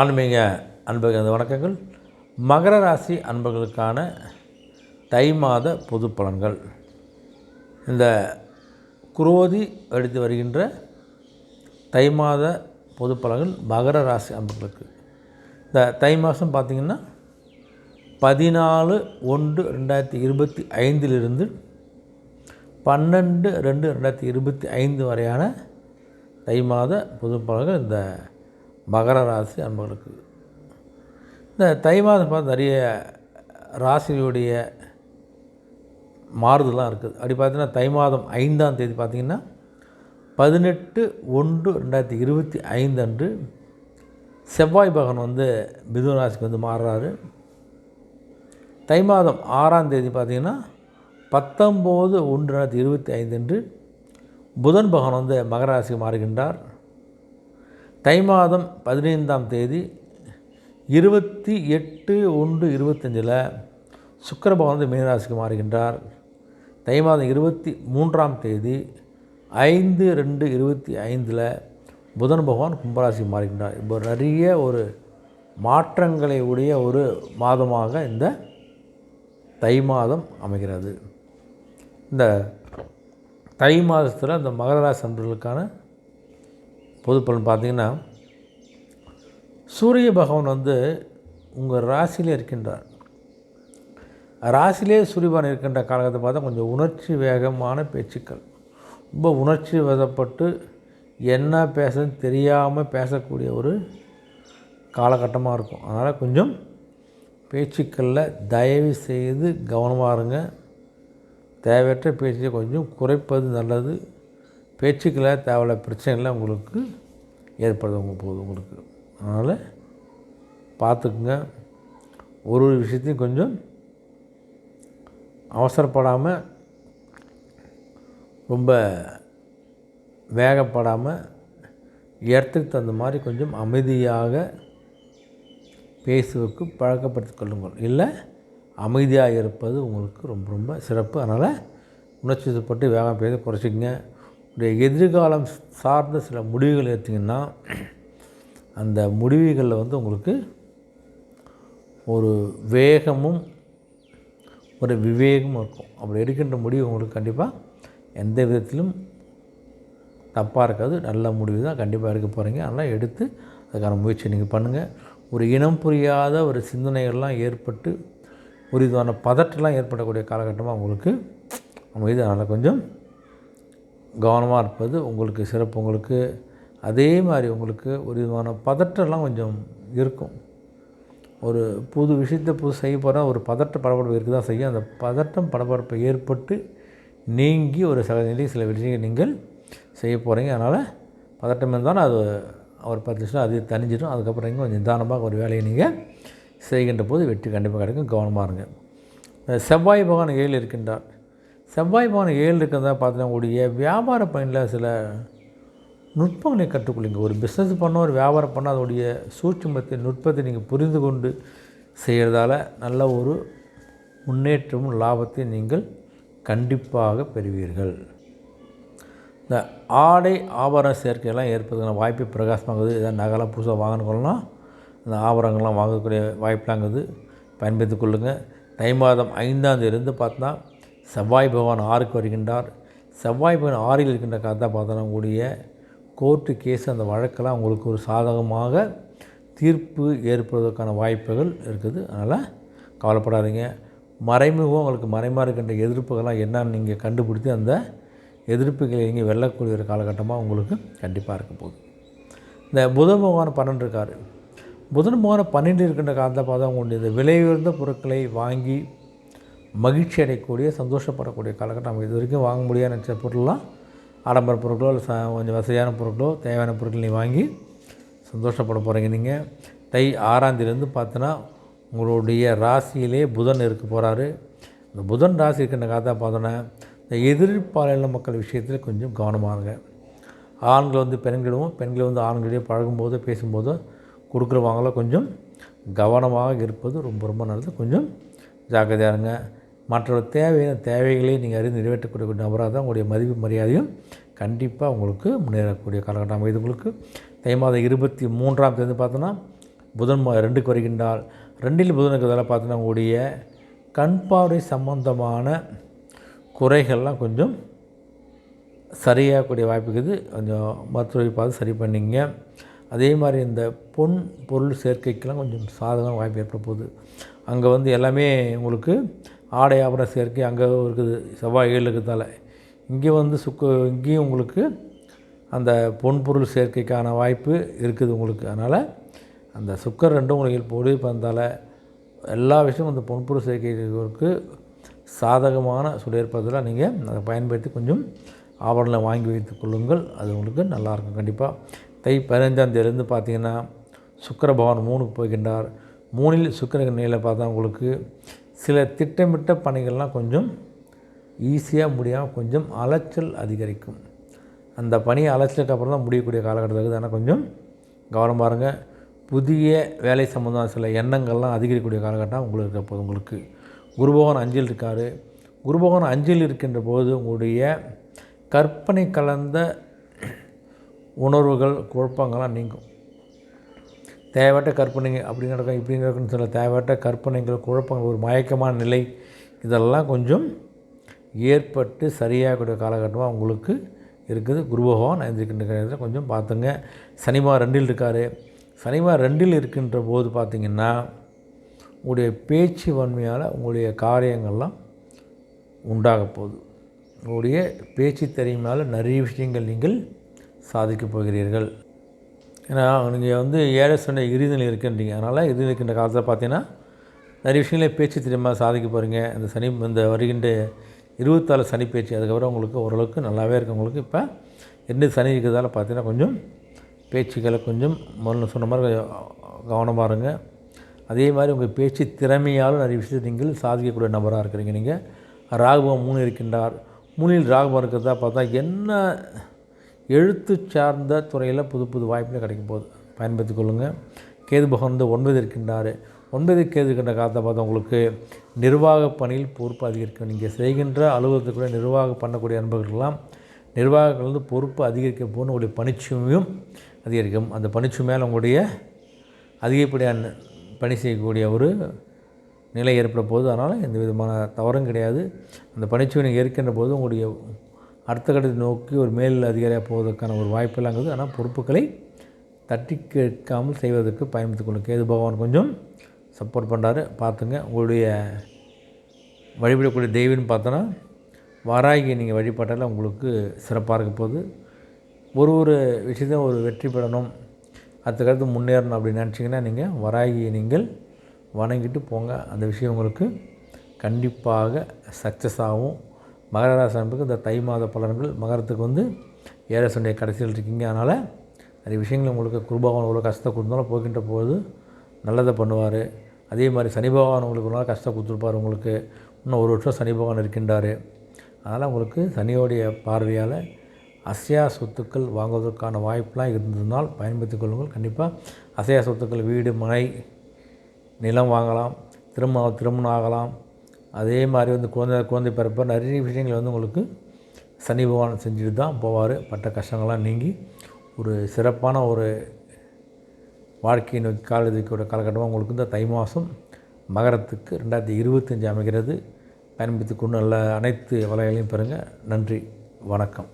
ஆன்மீக அன்பர்களது வணக்கங்கள். மகர ராசி அன்பர்களுக்கான தை மாத பொது பலன்கள். இந்த குரோதி எடுத்து வருகின்ற தை மாத பொது பலன்கள் மகர ராசி அன்பர்களுக்கு. இந்த தை மாதம் பார்த்திங்கன்னா பதினாலு ஒன்று ரெண்டாயிரத்தி இருபத்தி ஐந்திலிருந்து பன்னெண்டு ரெண்டு ரெண்டாயிரத்தி இருபத்தி ஐந்து வரையான தை மாத பொது பலன்கள் இந்த மகர ராசி அன்பர்களுக்கு. இந்த தை மாதம் பார்த்து நிறைய ராசிகளுடைய மாறுதலாம் இருக்குது. அப்படி பார்த்தீங்கன்னா தை மாதம் ஐந்தாம் தேதி பார்த்திங்கன்னா பதினெட்டு ஒன்று ரெண்டாயிரத்தி இருபத்தி ஐந்து அன்று செவ்வாய் பகவான் வந்து மிதுன ராசிக்கு வந்து மாறுறாரு. தை மாதம் ஆறாம் தேதி பார்த்திங்கன்னா பத்தொம்போது ஒன்று ரெண்டாயிரத்தி இருபத்தி ஐந்து அன்று புதன் பகவான் வந்து மகராசிக்கு மாறுகின்றார். தை மாதம் பதினைந்தாம் தேதி இருபத்தி எட்டு ஒன்று இருபத்தஞ்சில் சுக்கர பகவான் வந்து மீனராசிக்கு மாறுகின்றார். தை மாதம் இருபத்தி மூன்றாம் தேதி ஐந்து ரெண்டு இருபத்தி ஐந்தில் புதன் பகவான் கும்பராசிக்கு மாறுகின்றார். இப்போ நிறைய ஒரு மாற்றங்களை உடைய ஒரு மாதமாக இந்த தை மாதம் அமைகிறது. இந்த தை மாதத்தில் இந்த மகர ராசி அன்பர்களுக்கான பொது பலன் பார்த்திங்கன்னா சூரிய பகவான் வந்து உங்கள் ராசியிலே இருக்கின்றார். ராசியிலே சூரியபகவான் இருக்கின்ற காலகட்டத்தை பார்த்தா கொஞ்சம் உணர்ச்சி வேகமான பேச்சுக்கள். ரொம்ப உணர்ச்சி வதப்பட்டு என்ன பேசன்னு தெரியாமல் பேசக்கூடிய ஒரு காலகட்டமாக இருக்கும். அதனால் கொஞ்சம் பேச்சுக்களில் தயவு செய்து கவனமாக இருங்க. தேவையற்ற பேச்சை கொஞ்சம் குறைப்பது நல்லது. பேச்சுக்களை தேவையில்ல பிரச்சனைலாம் உங்களுக்கு ஏற்படுது உங்கள் போகுது உங்களுக்கு. அதனால் பார்த்துக்குங்க. ஒரு ஒரு விஷயத்தையும் கொஞ்சம் அவசரப்படாமல் ரொம்ப வேகப்படாமல் இடத்துக்கு தகுந்த மாதிரி கொஞ்சம் அமைதியாக பேசுவதற்கு பழக்கப்படுத்திக் கொள்ளுங்கள். இல்லை அமைதியாக இருப்பது உங்களுக்கு ரொம்ப ரொம்ப சிறப்பு. அதனால் உணர்ச்சி வசப்பட்டு வேகம் பேச குறைச்சிக்கங்க. எதிர்காலம் சார்ந்த சில முடிவுகள் எடுத்திங்கன்னா அந்த முடிவுகளில் வந்து உங்களுக்கு ஒரு வேகமும் ஒரு விவேகமும் இருக்கும். அப்படி எடுக்கின்ற முடிவு உங்களுக்கு கண்டிப்பாக எந்த விதத்திலும் தப்பாக இருக்காது. நல்ல முடிவு தான் கண்டிப்பாக எடுக்க போகிறீங்க அதனால் எடுத்து அதுக்கான முயற்சி நீங்கள் பண்ணுங்கள் ஒரு இனம் புரியாத ஒரு சிந்தனைகள்லாம் ஏற்பட்டு ஒரு இதுவான பதட்டெல்லாம் ஏற்படக்கூடிய காலகட்டமாக உங்களுக்கு அமைதி அதனால் கொஞ்சம் கவனமாக இருப்பது உங்களுக்கு சிறப்பு. உங்களுக்கு அதே மாதிரி உங்களுக்கு ஒரு விதமான பதற்றம்லாம் கொஞ்சம் இருக்கும். ஒரு புது விஷயத்தை புது செய்ய போகிறோம் ஒரு பதட்ட படபடப்பு இருக்க தான் செய்யும். அந்த பதட்டம் படபடப்பு ஏற்பட்டு நீங்கி ஒரு சில நிலை சில விஷயங்கள் நீங்கள் செய்ய போகிறீங்க அதனால் பதட்டம் இருந்தாலும் அது ஒரு பத்து நிமிஷம் அது தனிஞ்சிடும் அதுக்கப்புறம் இங்கே கொஞ்சம் நிதானமாக ஒரு வேலையை நீங்கள் செய்கின்ற போது வெற்றி கண்டிப்பாக கிடைக்கும். கவனமாக இருங்க. செவ்வாய் பகவான் ஏழு இருக்கின்றார். செவ்வாய் பகவான் ஏழு இருக்கிறதா பார்த்தீங்கன்னா உங்களுடைய வியாபார பயனில் சில நுட்பங்களை கற்றுக்கொள்ளுங்க. ஒரு பிஸ்னஸ் பண்ண ஒரு வியாபாரம் பண்ண அதோடைய சூட்சுமத்தை நுட்பத்தை நீங்கள் புரிந்து கொண்டு செய்கிறதால நல்ல ஒரு முன்னேற்றமும் லாபத்தை நீங்கள் கண்டிப்பாக பெறுவீர்கள். இந்த ஆடை ஆபரண சேர்க்கையெல்லாம் ஏற்படுறதுக்கான வாய்ப்பு பிரகாசமாகுது ஏதாவது நகலாம் புதுசாக வாங்கணுங்கலாம் இந்த ஆபரணங்கள்லாம் வாங்கக்கூடிய வாய்ப்புலாங்குது பயன்படுத்திக் கொள்ளுங்கள் தை மாதம் ஐந்தாம் தேதியிலிருந்து பார்த்தா செவ்வாய் பகவான் ஆறுக்கு வருகின்றார். செவ்வாய் பகவான் ஆறில் இருக்கின்ற கதாபாத்திரம் கூடிய கோர்ட்டு கேஸ் அந்த வழக்கெல்லாம் உங்களுக்கு ஒரு சாதகமாக தீர்ப்பு ஏற்படுவதற்கான வாய்ப்புகள் இருக்குது. அதனால் கவலைப்படாதீங்க. மறைமுகம் உங்களுக்கு மறைமாக இருக்கின்ற எதிர்ப்புகள்லாம் என்னன்னு நீங்கள் கண்டுபிடித்து அந்த எதிர்ப்புகளை நீங்கள் வெல்லக்கூடிய ஒரு காலகட்டமாக உங்களுக்கு கண்டிப்பாக இருக்க போகுது. இந்த புதன் பகவான் பன்னெண்டு இருக்கார். புதன் பகவான் பன்னெண்டு இருக்கின்ற காலத்தை பார்த்தா உங்களுடைய இந்த விலை உயர்ந்த பொருட்களை வாங்கி மகிழ்ச்சி அடையக்கூடிய சந்தோஷப்படக்கூடிய காலகட்டம் நம்ம இது வரைக்கும் வாங்க முடியாத நினச்ச பொருள்லாம் ஆடம்பர பொருட்களோ இல்லை ச கொஞ்சம் வசதியான பொருட்களோ தேவையான பொருட்கள் நீ வாங்கி சந்தோஷப்பட போகிறீங்க நீங்கள் தை ஆறாந்திலேருந்து பார்த்தோன்னா உங்களுடைய ராசியிலே புதன் இருக்க போகிறாரு இந்த புதன் ராசி இருக்கின்ற காலத்தை பார்த்தோன்னா இந்த எதிர்பாலின மக்கள் விஷயத்தில் கொஞ்சம் கவனமாக இருங்க. ஆண்கள் வந்து பெண்களும் பெண்கள் வந்து ஆண்களிடையே பழகும்போதோ பேசும்போதோ கொடுக்குறவங்களோ கொஞ்சம் கவனமாக இருப்பது ரொம்ப ரொம்ப நல்லது. கொஞ்சம் ஜாக்கிரதையாக இருங்க. மற்ற தேவையான தேவைகளை நீங்கள் அறிந்து நிறைவேற்றக்கூடிய நபராக தான் உங்களுடைய மதிப்பு மரியாதையும் கண்டிப்பாக உங்களுக்கு முன்னேறக்கூடிய காலகட்டம் இது உங்களுக்கு தை மாதம் இருபத்தி மூன்றாம் தேதி பார்த்தோன்னா புதன் ரெண்டுக்கு வருகின்றால் ரெண்டில் புதன் இதெல்லாம் பார்த்தீங்கன்னா உங்களுடைய கண் பார்வை சம்பந்தமான குறைகள்லாம் கொஞ்சம் சரியாகக்கூடிய வாய்ப்பு இருக்குது. கொஞ்சம் மருத்துவரை பார்த்து சரி பண்ணிங்க. அதே மாதிரி இந்த பொன் பொருள் சேர்க்கைக்கெல்லாம் கொஞ்சம் சாதகமான வாய்ப்பு ஏற்பட போகுது. அங்கே வந்து எல்லாமே உங்களுக்கு ஆடை ஆபரண சேர்க்கை அங்கே இருக்குது செவ்வாய் ஏழு இருக்கிறதால. இங்கே வந்து சுக்கு இங்கேயும் உங்களுக்கு அந்த பொன் பொருள் சேர்க்கைக்கான வாய்ப்பு இருக்குது உங்களுக்கு. அதனால் அந்த சுக்கர் ரெண்டும் உங்களுக்கு பொழுது பந்தால் எல்லா விஷயமும் அந்த பொன்பொருள் சேர்க்கைக்கு சாதகமான சுழற்பதில் நீங்கள் அதை பயன்படுத்தி கொஞ்சம் ஆபரணம் வாங்கி வைத்துக் கொள்ளுங்கள். அது உங்களுக்கு நல்லாயிருக்கும் கண்டிப்பாக தை பதினஞ்சாம் தேதியிலேருந்து பார்த்தீங்கன்னா சுக்கர பகவான் மூணுக்கு போகின்றார். மூணில் சுக்கிர நிலையில் பார்த்தா உங்களுக்கு சில திட்டமிட்ட பணிகள்லாம் கொஞ்சம் ஈஸியாக முடியாமல் கொஞ்சம் அலைச்சல் அதிகரிக்கும். அந்த பணி அலைச்சலுக்கு அப்புறம் தான் முடியக்கூடிய காலகட்டத்தில் இருக்குது. ஆனால் கொஞ்சம் கவனம் பாருங்கள் புதிய வேலை சம்மந்தமான சில எண்ணங்கள்லாம் அதிகரிக்கக்கூடிய காலகட்டம் உங்களுக்கு இருக்க போது உங்களுக்கு குருபகவான் அஞ்சில் இருக்கார். குருபகவான் அஞ்சில் இருக்கின்ற போது உங்களுடைய கற்பனை கலந்த உணர்வுகள் குழப்பங்கள்லாம் நீங்கும். தேவையற்ற கற்பனைங்க அப்படி நடக்கும் இப்படி நடக்கும்னு சொல்ல தேவையற்ற கற்பனைகள் குழப்பங்கள் ஒரு மயக்கமான நிலை இதெல்லாம் கொஞ்சம் ஏற்பட்டு சரியாகக்கூடிய காலகட்டமாக உங்களுக்கு இருக்குது. குரு பகவான் கொஞ்சம் பார்த்துங்க. சனிமா ரெண்டில் இருக்கார். சனிமா ரெண்டில் இருக்கின்ற போது பார்த்திங்கன்னா உங்களுடைய பேச்சு வன்மையால் உங்களுடைய காரியங்கள்லாம் உண்டாக போகுது. உங்களுடைய பேச்சு திறமையால் நிறைய விஷயங்கள் நீங்கள் சாதிக்கப் போகிறீர்கள். ஏன்னா நீங்கள் வந்து ஏழை சொன்ன இறுதியில் இருக்கின்றீங்க. அதனால் இறுதி இருக்கின்ற காலத்தில் பார்த்தீங்கன்னா நிறைய விஷயங்களே பேச்சு திரும்ப சாதிக்க போகிறீங்க இந்த சனி இந்த வருகின்ற இருபத்தாலு சனி பேச்சு அதுக்கப்புறம் உங்களுக்கு ஓரளவுக்கு நல்லாவே இருக்கு. உங்களுக்கு இப்போ ரெண்டு சனி இருக்கிறதால பார்த்தீங்கன்னா கொஞ்சம் பேச்சுக்களை கொஞ்சம் முதல்ல சொன்ன மாதிரி கொஞ்சம் கவனமாக இருங்க. அதே மாதிரி உங்கள் பேச்சு திறமையாலும் நிறைய விஷயத்தை நீங்கள் சாதிக்கக்கூடிய நபராக இருக்கிறீங்க. நீங்கள் ராகுபம் மூணு இருக்கின்றார். மூணில் ராகுபம் இருக்கிறதா பார்த்தா என்ன எழுத்து சார்ந்த துறையில் புது புது வாய்ப்புகள் கிடைக்கும் போது பயன்படுத்திக் கொள்ளுங்கள் கேது பகவான் வந்து ஒன்பது இருக்கின்றார். ஒன்பது கேது இருக்கின்ற காலத்தை பார்த்தா உங்களுக்கு நிர்வாக பணியில் பொறுப்பு அதிகரிக்கும். நீங்கள் செய்கின்ற அலுவலகத்துக்குள்ளே நிர்வாகம் பண்ணக்கூடிய நண்பர்கள்லாம் நிர்வாகங்கள் வந்து பொறுப்பு அதிகரிக்க போகணும் உங்களுடைய பணிச்சுமையும் அதிகரிக்கும். அந்த பணிச்சுமையால் உங்களுடைய அதிகப்படியான பணி செய்யக்கூடிய ஒரு நிலை ஏற்பட போகுது. அதனால் எந்த விதமான தவறும் கிடையாது. அந்த பணிச்சுவை நீங்கள் ஏற்கின்ற போது உங்களுடைய அடுத்த கட்டத்தை நோக்கி ஒரு மேல் அதிகாரியாக போவதற்கான ஒரு வாய்ப்பெல்லாம் இருக்குது. ஆனால் பொறுப்புகளை தட்டி கேட்காமல் செய்வதற்கு பயன்படுத்திக் கொள்ளும் கேது பகவான் கொஞ்சம் சப்போர்ட் பண்ணுறாரு பார்த்துங்க உங்களுடைய வழிபடக்கூடிய தெய்வம்னு பார்த்தோன்னா வாராகி நீங்கள் வழிபட்டால் உங்களுக்கு சிறப்பாக இருக்க போகுது. ஒரு ஒரு விஷயத்தையும் ஒரு வெற்றி பெறணும். அடுத்த முன்னேறணும் அப்படின்னு நினச்சிங்கன்னா நீங்கள் வராகியை நீங்கள் வணங்கிட்டு போங்க. அந்த விஷயம் உங்களுக்கு கண்டிப்பாக சக்ஸஸ் ஆகும். மகர ராசி அன்புக்கு இந்த தை மாத பலன்கள் மகரத்துக்கு வந்து ஏழை சண்டை கடைசியில் இருக்கீங்க. அதனால் நிறைய விஷயங்கள் உங்களுக்கு குருபகவான் உங்களுக்கு கஷ்டத்தை கொடுத்தாலும் போகின்ற போது நல்லதை பண்ணுவார். அதே மாதிரி சனி பகவான் உங்களுக்கு ஒரு நாள் கஷ்டம் கொடுத்துருப்பார் உங்களுக்கு. இன்னும் ஒரு வருஷம் சனி பகவான் இருக்கின்றார். அதனால் உங்களுக்கு சனியோடைய பார்வையால் அசையா சொத்துக்கள் வாங்குவதற்கான வாய்ப்பெலாம் இருந்ததுனால் பயன்படுத்திக் கொள்ளுங்கள். கண்டிப்பாக அசையா சொத்துக்கள் வீடு மனை நிலம் வாங்கலாம். திரும்ப திருமணம் ஆகலாம். அதே மாதிரி வந்து குழந்தை குழந்தை பிறப்ப நிறைய விஷயங்கள் வந்து உங்களுக்கு சனி பகவான் செஞ்சுட்டு தான் போவார். பட்ட கஷ்டங்கள்லாம் நீங்கி ஒரு சிறப்பான ஒரு வாழ்க்கையை நோக்கி காலத்துக்கோட காலகட்டமாக உங்களுக்கு இந்த தை மாதம் மகரத்துக்கு ரெண்டாயிரத்தி இருபத்தஞ்சி அமைகிறது. பயன்படுத்தி கொண்டு நல்ல அனைத்து வலைகளையும் பெறுங்க. நன்றி. வணக்கம்.